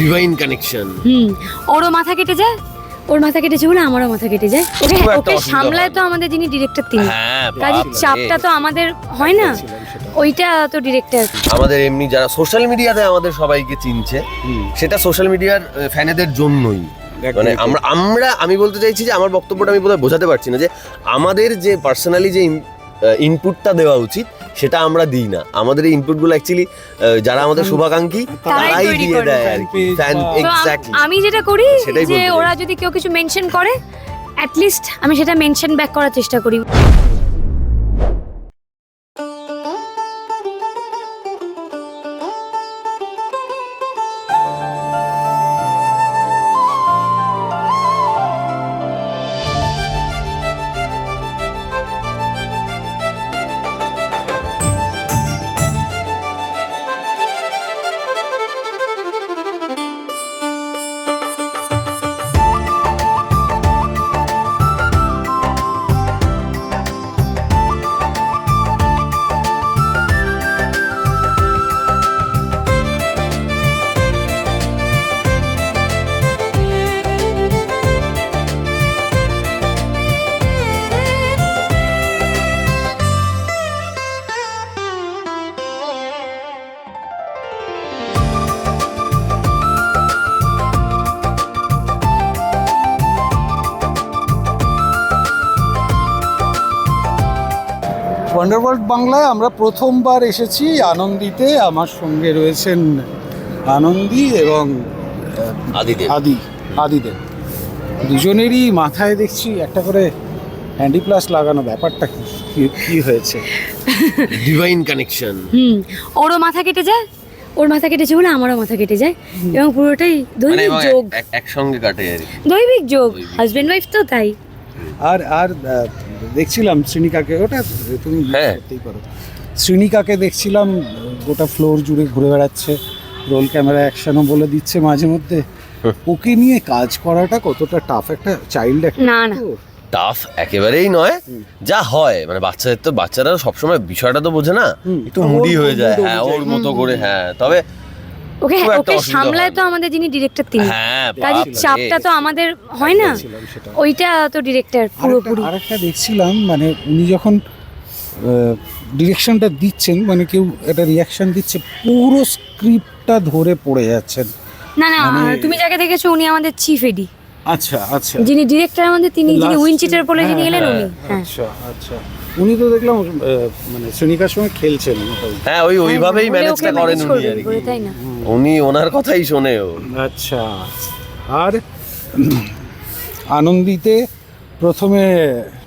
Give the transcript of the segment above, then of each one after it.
Divine connection হুম ওরও মাথা কেটে যায় ওর মাথা কেটেছে বলে আমারও মাথা কেটে যায়। ওকে ওকে সামলায় তো আমাদের যিনি ডিরেক্টর তিনি। হ্যাঁ কাজে চাপটা তো আমাদের হয় না। ওইটা তো ডিরেক্টর আমাদের এমনি যারা সোশ্যাল মিডিয়াতে আমাদের সবাইকে চিনছে সেটা সোশ্যাল মিডিয়ার ফ্যানেদের জন্যই। মানে আমরা আমরা আমি বলতে চাইছি যে আমার বক্তব্যটা আমি বোধহয় বোঝাতে পারছি না যে আমাদের যে পার্সোনালি যে ইনপুটটা দেওয়া উচিত সেটা আমরা দিই না। আমাদের এই ইনপুটগুলো অ্যাকচুয়ালি যারা আমাদের শুভাকাঙ্ক্ষী তারাই দিয়ে দেয় আর কি। আমি যেটা করি যে ওরা যদি কেউ কিছু মেনশন করে অ্যাট লিস্ট আমি সেটা মেনশন ব্যাক করার চেষ্টা করি। ওয়ান্ডারওয়ার্ল্ড বাংলায় আমরা প্রথমবার এসেছি আনন্দিতে। আমার সঙ্গে রয়েছেন আনন্দি এবং আদিদেব। আদি আদিদেব। দুজনেরই মাথায় দেখছি একটা করে হ্যান্ডি প্লাস লাগানো ব্যাপারটা কি কি- কি হয়েছে? ডিভাইন কানেকশন হুম ওরও মাথা কেটে যায় ওর মাথা কেটেছে বলে আমারও মাথা কেটে যায়। এবং পুরোটাই মানে দৈবিক যোগ। এক- এক- একসঙ্গে কাটে আর দৈবিক যোগ। হাজবেন্ড ওয়াইফ তো তাই। আর আর দেখছিলাম শ্রীনিকাকে ওটা তুমি হ্যাঁ। করতেই পারো শ্রীনিকাকে দেখছিলাম গোটা ফ্লোর জুড়ে ঘুরে বেড়াচ্ছে রোল ক্যামেরা অ্যাকশনও বলে দিচ্ছে মাঝে মধ্যে। ওকে নিয়ে কাজ করাটা কতটা টাফ একটা চাইল্ড একটা না, না। টাফ একেবারেই নয় যা হয় মানে বাচ্চাদের তো বাচ্চারা সবসময় বিষয়টা তো বোঝে না। একটু মুডি হয়ে যায় হ্যাঁ ওর মতো করে হ্যাঁ তবে ওকে ওকে সামলায় তো আমাদের যিনি ডিরেক্টর তিনি। হ্যাঁ চাপটা তো আমাদের হয় না? ওইটা তো ডিরেক্টর পুরোপুরি। আর একটা দেখছিলাম মানে উনি যখন ডিরেকশনটা দিচ্ছেন মানে কেউ একটা রিয়াকশন দিচ্ছে পুরো স্ক্রিপ্টটা ধরে পড়ে যাচ্ছেন। না না মানে- তুমি যাকে দেখেছ উনি আমাদের চিফ এডি আচ্ছা আচ্ছা। যিনি ডিরেক্টর আমাদের তিনি যিনি উইনচিটার বলে যিনি হ্যাঁ, এলেন হ্যাঁ, উনি। হ্যাঁ। আচ্ছা আচ্ছা। উনি তো দেখলাম মানে শ্রেণিকার সঙ্গে খেলছেন। হ্যাঁ ওই ওইভাবেই ম্যানেজটা করেন উনি আর কি। উনি ওনার কথাই শোনে ও। আচ্ছা। আর আনন্দিতে প্রথমে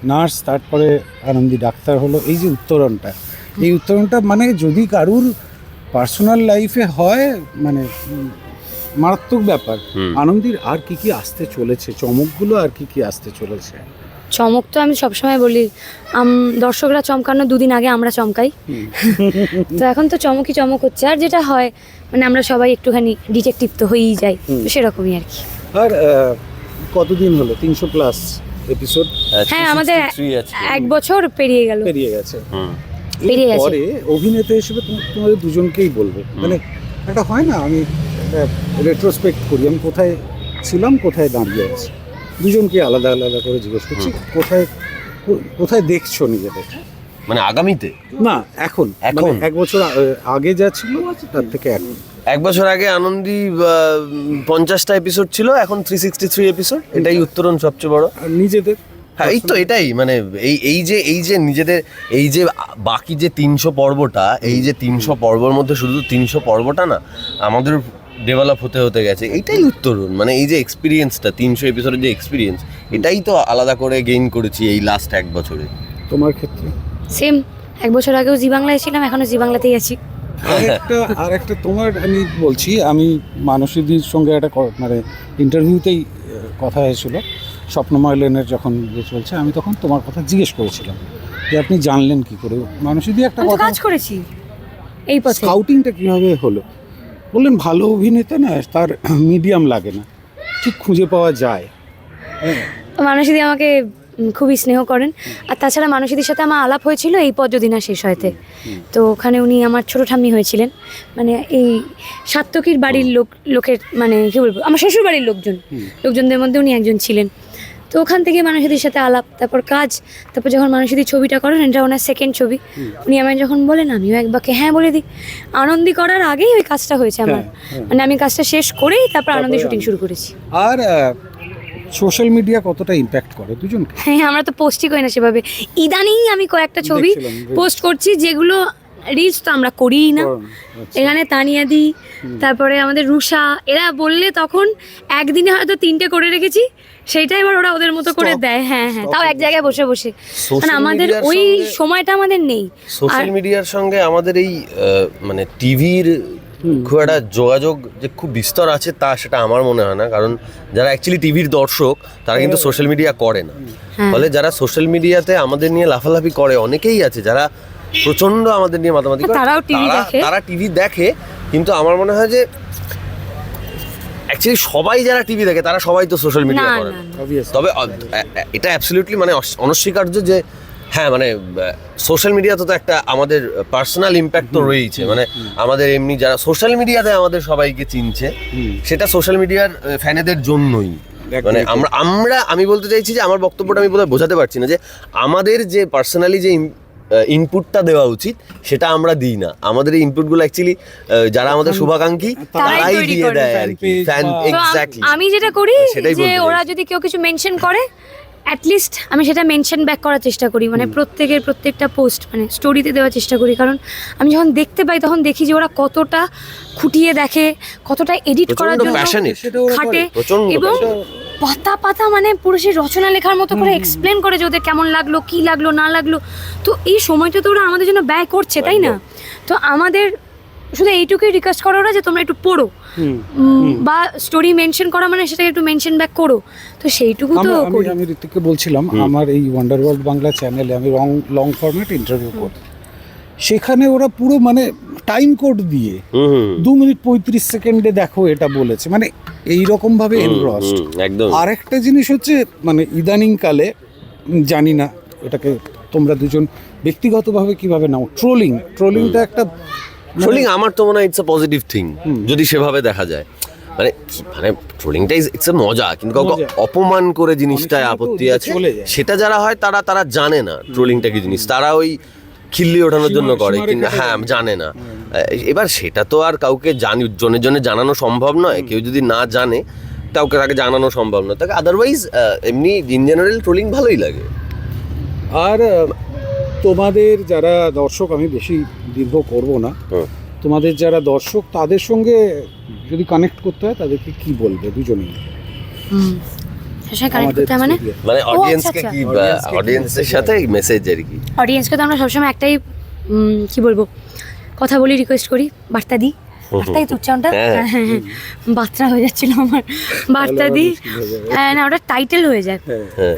নার্স তারপরে আনন্দি ডাক্তার হলো। এই যে উত্তরণটা এই উত্তরণটা মানে যদি কারুর পার্সোনাল লাইফে হয় মানে মারাত্মক ব্যাপার। হুম। আনন্দির আর কি কি আসতে চলেছে চমকগুলো আর কি কি আসতে চলেছে? চমক তো আমি সবসময় বলি। দর্শকরা চমকানো দুদিন আগে আমরা চমকাই। তো এখন তো চমকই চমক হচ্ছে। আর যেটা হয় মানে আমরা সবাই একটুখানি ডিটেকটিভ তো হয়েই যাই। সেরকমই আর কি। আর কতদিন হলো? তিনশো প্লাস এপিসোড হ্যাঁ আমাদের এক বছর পেরিয়ে গেল। পেরিয়ে গেছে। পেরিয়ে গেছে। পরে অভিনেতা হিসেবে তোমাদের দুজনকেই বলব। মানে একটা হয় না আমি রেট্রোস্পেক্ট করি। আমি কোথায় ছিলাম কোথায় দাঁড়িয়ে আছি? দুজনকে আলাদা আলাদা করে জিজ্ঞেস করছি কোথায় কোথায় দেখছ নিজেদের? মানে আগামীতে? না এখন। এখন? মানে এক বছর আগে যা ছিল তার থেকে এখন। এক বছর আগে আনন্দি পঞ্চাশটা এপিসোড ছিল এখন থ্রি সিক্সটি থ্রি এপিসোড এটাই উত্তরণ সবচেয়ে বড়। নিজেদের? হ্যাঁ এই তো এটাই মানে এই এই যে এই যে নিজেদের এই যে বাকি যে তিনশো পর্বটা এই যে তিনশো পর্বর মধ্যে শুধু তিনশো পর্বটা না আমাদের ডেভেলপ হতে হতে গেছে। এইটাই উত্তরণ মানে এই যে এক্সপিরিয়েন্সটা তিনশো এপিসোডের যে এক্সপিরিয়েন্স এটাই তো আলাদা করে গেইন করেছি এই লাস্ট এক বছরে। তোমার ক্ষেত্রে? সেম এক বছর আগেও জি বাংলায় ছিলাম এখনও জি বাংলাতেই আছি। আর একটা আর একটা তোমার আমি বলছি আমি মানসীদির সঙ্গে একটা ক- মানে ইন্টারভিউতেই কথা হয়েছিল স্বপ্নময় লেনের যখন ইয়ে চলছে আমি তখন তোমার কথা জিজ্ঞেস করেছিলাম যে আপনি জানলেন কি করে? মানসীদি একটা আমি তো কথা কাজ করেছি এই পথে। স্কাউটিংটা কীভাবে হলো? বললেন ভালো অভিনেতা না তার মিডিয়াম লাগে না। ঠিক খুঁজে পাওয়া যায়। হ্যাঁ। মানুষ যদি আমাকে খুবই স্নেহ করেন। আর তাছাড়া মানুষদের সাথে আমার আলাপ হয়েছিল এই পদ্মদিনা শেষ হয়তে। তো ওখানে উনি আমার ছোট ঠাম্মি হয়েছিলেন। মানে এই সাত্তকীর বাড়ির লোক লোকের মানে কী বলব আমার শ্বশুর বাড়ির লোকজন লোকজনদের মধ্যে উনি একজন ছিলেন। তো ওখান থেকে মানুষদের সাথে আলাপ তারপর কাজ তারপর যখন মানুষদের ছবিটা করেন এটা ওনার সেকেন্ড ছবি। উনি আমায় যখন বলেন আমিও একবারকে হ্যাঁ বলে দিই। আনন্দি করার আগেই ওই কাজটা হয়েছে আমার। মানে আমি কাজটা শেষ করেই তারপর আনন্দি শুটিং শুরু করেছি। আর সোশ্যাল মিডিয়া কতটা ইম্প্যাক্ট করে দুজনকে? হ্যাঁ আমরা তো পোস্টই করি না সেভাবে। ইদানিং আমি কয়েকটা ছবি পোস্ট করছি যেগুলো রিলস তো আমরা করিই না। আচ্ছা। এখানে তানিয়া দি তারপরে আমাদের রুষা এরা বললে তখন একদিনে হয়তো তিনটে করে রেখেছি সেইটা এবার ওরা ওদের মতো করে দেয় হ্যাঁ হ্যাঁ তাও এক জায়গায় বসে বসে। মানে আমাদের ওই সময়টা আমাদের নেই। সোশ্যাল মিডিয়ার সঙ্গে আমাদের এই মানে টিভির খুব একটা যোগাযোগ যে খুব বিস্তর আছে তা সেটা আমার মনে হয় না কারণ যারা অ্যাকচুয়ালি টিভির দর্শক তারা কিন্তু সোশ্যাল মিডিয়া করে না। হ্যাঁ। ফলে যারা সোশ্যাল মিডিয়াতে আমাদের নিয়ে লাফালাফি করে অনেকেই আছে যারা প্রচণ্ড আমাদের নিয়ে মাতামাতি করে। তারাও তারা- দেখে। তারা টিভি দেখে কিন্তু আমার মনে হয় যে অ্যাকচুয়ালি সবাই যারা টিভি দেখে তারা সবাই তো সোশ্যাল মিডিয়া করে. তবে এটা অ্যাবসলিউটলি মানে অনস্বীকার্য যে হ্যাঁ মানে সোশ্যাল মিডিয়াতে তো একটা আমাদের পার্সোনাল ইম্প্যাক্ট তো রয়েছে মানে আমাদের এমনি যারা সোশ্যাল মিডিয়াতে আমাদের সবাইকে চিনছে সেটা সোশ্যাল মিডিয়ার ফ্যানেদের জন্যই। মানে আমরা আমরা আমি বলতে চাইছি যে আমার বক্তব্যটা আমি বোধহয় বোঝাতে পারছি না যে আমাদের যে পার্সোনালি যে ইনপুটটা দেওয়া উচিত সেটা আমরা দিই না। আমাদের এই ইনপুটগুলো অ্যাকচুয়ালি যারা আমাদের শুভাকাঙ্ক্ষী তারাই দিয়ে দেয় আর কি। ফ্যান এক্স্যাক্টলি আমি যেটা করি যে ওরা যদি কেউ কিছু মেনশন করে অ্যাটলিস্ট আমি সেটা মেনশন ব্যাক করার চেষ্টা করি। মানে প্রত্যেকের প্রত্যেকটা পোস্ট মানে স্টোরিতে দেওয়ার চেষ্টা করি। কারণ আমি যখন দেখতে পাই তখন দেখি যে ওরা কতটা খুঁটিয়ে দেখে কতটা এডিট করার জন্য খাটে। এবং। পাতা পাতা মানে পুরো সেই রচনা লেখার মতো করে এক্সপ্লেন করে যে ওদের কেমন লাগল কি লাগল না লাগল। তো এই সময়টা তো ওরা আমাদের জন্য ব্যয় করছে তাই না? তো আমাদের শুধু এইটুকুই রিকোয়েস্ট করো ওরা যে তোমরা একটু পড়ো। হুম। বা স্টোরি মেনশন করা মানে সেটাকে একটু মেনশন ব্যাক করো। তো সেইটুকু তো করি। আমি ঋতিককে বলছিলাম আমার এই ওয়ান্ডার ওয়ার্ল্ড বাংলা চ্যানেলে আমি লং লং ফরম্যাট ইন্টারভিউ করি সেখানে ওরা পুরো মানে টাইম কোড দিয়ে দু মিনিট পঁয়ত্রিশ সেকেন্ডে দেখো এটা বলেছে। মানে এই রকম ভাবে এনগ্রসড একদম। আর একটা জিনিস হচ্ছে মানে ইদানিং কালে জানি না এটাকে তোমরা দুজন ব্যক্তিগতভাবে কীভাবে নাও। ট্রোলিং ট্রোলিংটা একটা মানে ট্রোলিং আমার তো মনে হয় ইটস আ পজিটিভ থিং যদি সেভাবে দেখা যায়। মানে মানে ট্রোলিংটা ইজ ইটস এ মজা কিন্তু কাউকে অপমান করে জিনিসটায় আপত্তি আছে সেটা যারা হয় তারা তারা জানে না ট্রোলিংটা কি জিনিস। তারা ওই খিল্লি ওঠানোর জন্য করে কিন্তু হ্যাঁ। জানে না। এবার সেটা তো আর কাউকে জানি জনে জনে জানানো সম্ভব নয়। কেউ যদি না জানে কাউকে তাকে জানানো সম্ভব নয়। তাকে আদারওয়াইজ এমনি ইন জেনারেল ট্রোলিং ভালোই লাগে। আর তোমাদের যারা দর্শক আমি বেশি দীর্ঘ করব না। তোমাদের যারা দর্শক তাদের সঙ্গে যদি কানেক্ট করতে হয় তাদেরকে কি বলবে দুজনেই? হুম। সেটা কানেক্ট করতে মানে? মানে আচ্ছা, অডিয়েন্সকে আচ্ছা। কি Audience-কে অডিয়েন্সের সাথে মেসেজ আর কি? অডিয়েন্সকে তো আমরা সবসময় একটাই কি বলব? কথা বলি রিকোয়েস্ট করি বার্তা দিই। বার্তাই তো উচ্চারণটা। হ্যাঁ। হ্যাঁ। হ্যাঁ হ্যাঁ বার্তা হয়ে যাচ্ছিল আমার। বার্তা দিই। হয়ে। হ্যাঁ না ওটা টাইটেল হয়ে যায়। হ্যাঁ হ্যাঁ।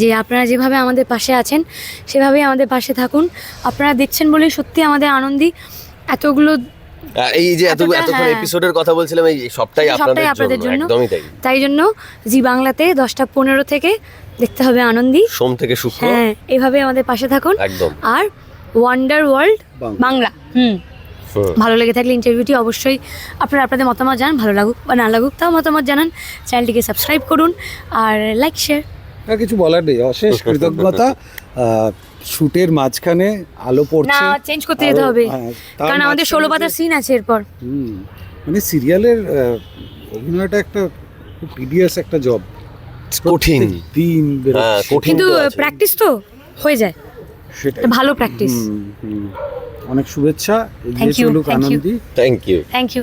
যে আপনারা যেভাবে আমাদের পাশে আছেন সেভাবেই আমাদের পাশে থাকুন। আপনারা দেখছেন বলেই সত্যি আমাদের আনন্দী এতগুলো এই যে এত এতক্ষণ হ্যাঁ। এপিসোডের কথা বলছিলাম এই সবটাই আপনাদের জন্য। একদমই তাই। তাই জন্য জি বাংলাতে দশটা পনেরো থেকে দেখতে হবে আনন্দী সোম থেকে শুক্র। হ্যাঁ এভাবে আমাদের পাশে থাকুন। একদম। আর ওয়ান্ডার ওয়ার্ল্ড বাংলা। হুম। ভালো লেগে থাকলে ইন্টারভিউটি অবশ্যই আপনারা আপনাদের মতামত জানান ভালো লাগুক বা না লাগুক তাও মতামত জানান। চ্যানেলটিকে সাবস্ক্রাইব করুন আর লাইক শেয়ার আর কিছু বলার নেই অশেষ কৃতজ্ঞতা। শুটের মাঝখানে আলো পড়ছে। না চেঞ্জ করতে যেতে হবে। হ্যাঁ, কারণ আমাদের ষোলো পাতার সিন আছে এরপর। হুম, মানে সিরিয়ালের অভিনয়টা একটা খুব টিডিয়াস একটা জব কঠিন। দিন। হ্যাঁ, কঠিন কিন্তু তো প্র্যাকটিস তো হয়ে যায়। সেটাই। ভালো প্র্যাকটিস। অনেক শুভেচ্ছা এগিয়ে ইউ চলুক thank Anandi. Thank you thank you